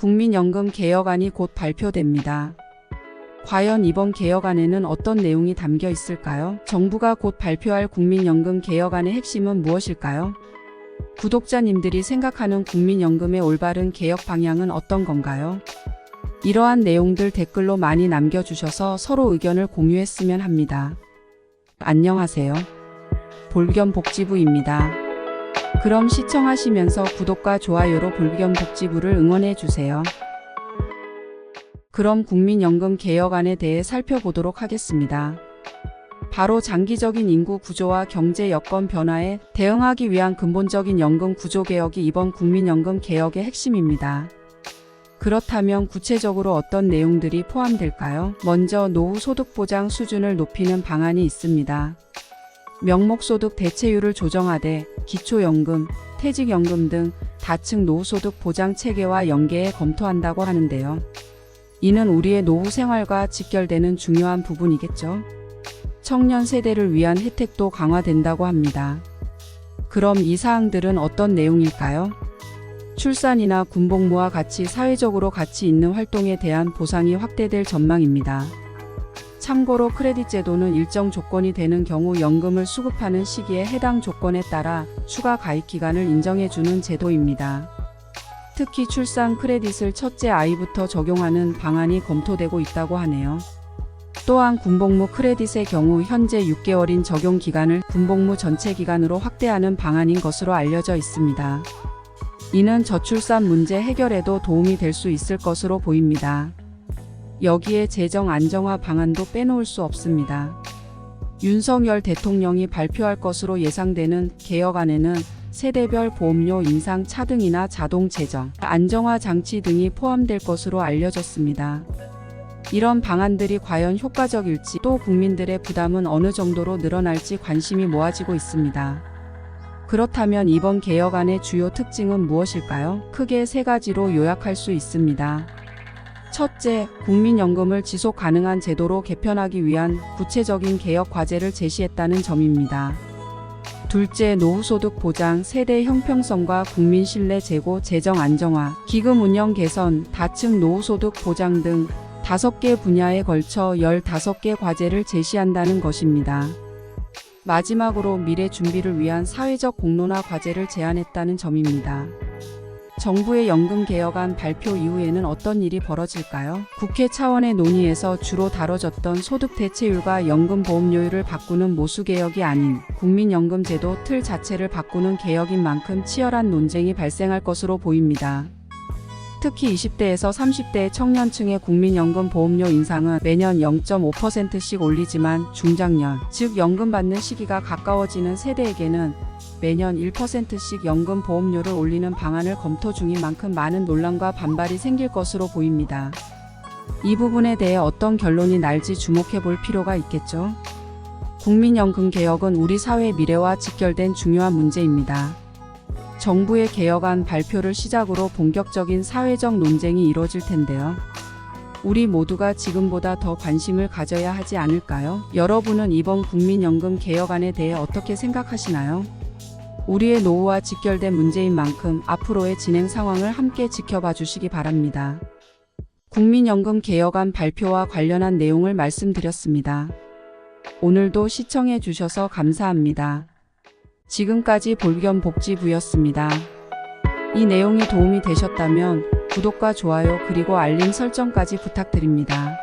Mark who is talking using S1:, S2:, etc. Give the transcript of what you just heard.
S1: 국민연금 개혁안이 곧 발표됩니다. 과연 이번 개혁안에는 어떤 내용이 담겨 있을까요? 정부가 곧 발표할 국민연금 개혁안의 핵심은 무엇일까요? 구독자님들이 생각하는 국민연금의 올바른 개혁 방향은 어떤 건가요? 이러한 내용들 댓글로 많이 남겨주셔서 서로 의견을 공유했으면 합니다. 안녕하세요. 볼겸복지부입니다. 그럼 시청하시면서 구독과 좋아요로 볼겸복지부를 응원해주세요. 그럼 국민연금 개혁안에 대해 살펴보도록 하겠습니다. 바로 장기적인 인구 구조와 경제 여건 변화에 대응하기 위한 근본적인 연금 구조 개혁이 이번 국민연금 개혁의 핵심입니다. 그렇다면 구체적으로 어떤 내용들이 포함될까요? 먼저 노후 소득 보장 수준을 높이는 방안이 있습니다. 명목소득 대체율을 조정하되 기초연금, 퇴직연금 등 다층 노후소득 보장 체계와 연계해 검토한다고 하는데요. 이는 우리의 노후 생활과 직결되는 중요한 부분이겠죠. 청년 세대를 위한 혜택도 강화된다고 합니다. 그럼 이 사항들은 어떤 내용일까요? 출산이나 군복무와 같이 사회적으로 가치 있는 활동에 대한 보상이 확대될 전망입니다. 참고로 크레딧 제도는 일정 조건이 되는 경우 연금을 수급하는 시기에 해당 조건에 따라 추가 가입 기간을 인정해주는 제도입니다. 특히 출산 크레딧을 첫째 아이부터 적용하는 방안이 검토되고 있다고 하네요. 또한 군복무 크레딧의 경우 현재 6개월인 적용 기간을 군복무 전체 기간으로 확대하는 방안인 것으로 알려져 있습니다. 이는 저출산 문제 해결에도 도움이 될 수 있을 것으로 보입니다. 여기에 재정 안정화 방안도 빼놓을 수 없습니다. 윤석열 대통령이 발표할 것으로 예상되는 개혁안에는 세대별 보험료 인상 차등이나 자동 재정, 안정화 장치 등이 포함될 것으로 알려졌습니다. 이런 방안들이 과연 효과적일지 또 국민들의 부담은 어느 정도로 늘어날지 관심이 모아지고 있습니다. 그렇다면 이번 개혁안의 주요 특징은 무엇일까요? 크게 세 가지로 요약할 수 있습니다. 첫째, 국민연금을 지속 가능한 제도로 개편하기 위한 구체적인 개혁 과제를 제시했다는 점입니다. 둘째, 노후소득 보장, 세대 형평성과 국민 신뢰 제고, 재정 안정화, 기금 운영 개선, 다층 노후소득 보장 등 다섯 개 분야에 걸쳐 15개 과제를 제시한다는 것입니다. 마지막으로 미래 준비를 위한 사회적 공론화 과제를 제안했다는 점입니다. 정부의 연금 개혁안 발표 이후에는 어떤 일이 벌어질까요? 국회 차원의 논의에서 주로 다뤄졌던 소득 대체율과 연금 보험료율을 바꾸는 모수 개혁이 아닌 국민연금 제도 틀 자체를 바꾸는 개혁인 만큼 치열한 논쟁이 발생할 것으로 보입니다. 특히 20대에서 30대 청년층의 국민연금 보험료 인상은 매년 0.5%씩 올리지만 중장년, 즉 연금 받는 시기가 가까워지는 세대에게는 매년 1%씩 연금 보험료를 올리는 방안을 검토 중인 만큼 많은 논란과 반발이 생길 것으로 보입니다. 이 부분에 대해 어떤 결론이 날지 주목해 볼 필요가 있겠죠. 국민연금 개혁은 우리 사회 미래와 직결된 중요한 문제입니다. 정부의 개혁안 발표를 시작으로 본격적인 사회적 논쟁이 이뤄질 텐데요. 우리 모두가 지금보다 더 관심을 가져야 하지 않을까요? 여러분은 이번 국민연금 개혁안에 대해 어떻게 생각하시나요? 우리의 노후와 직결된 문제인 만큼 앞으로의 진행 상황을 함께 지켜봐 주시기 바랍니다. 국민연금 개혁안 발표와 관련한 내용을 말씀드렸습니다. 오늘도 시청해 주셔서 감사합니다. 지금까지 볼겸복지부였습니다. 이 내용이 도움이 되셨다면 구독과 좋아요 그리고 알림 설정까지 부탁드립니다.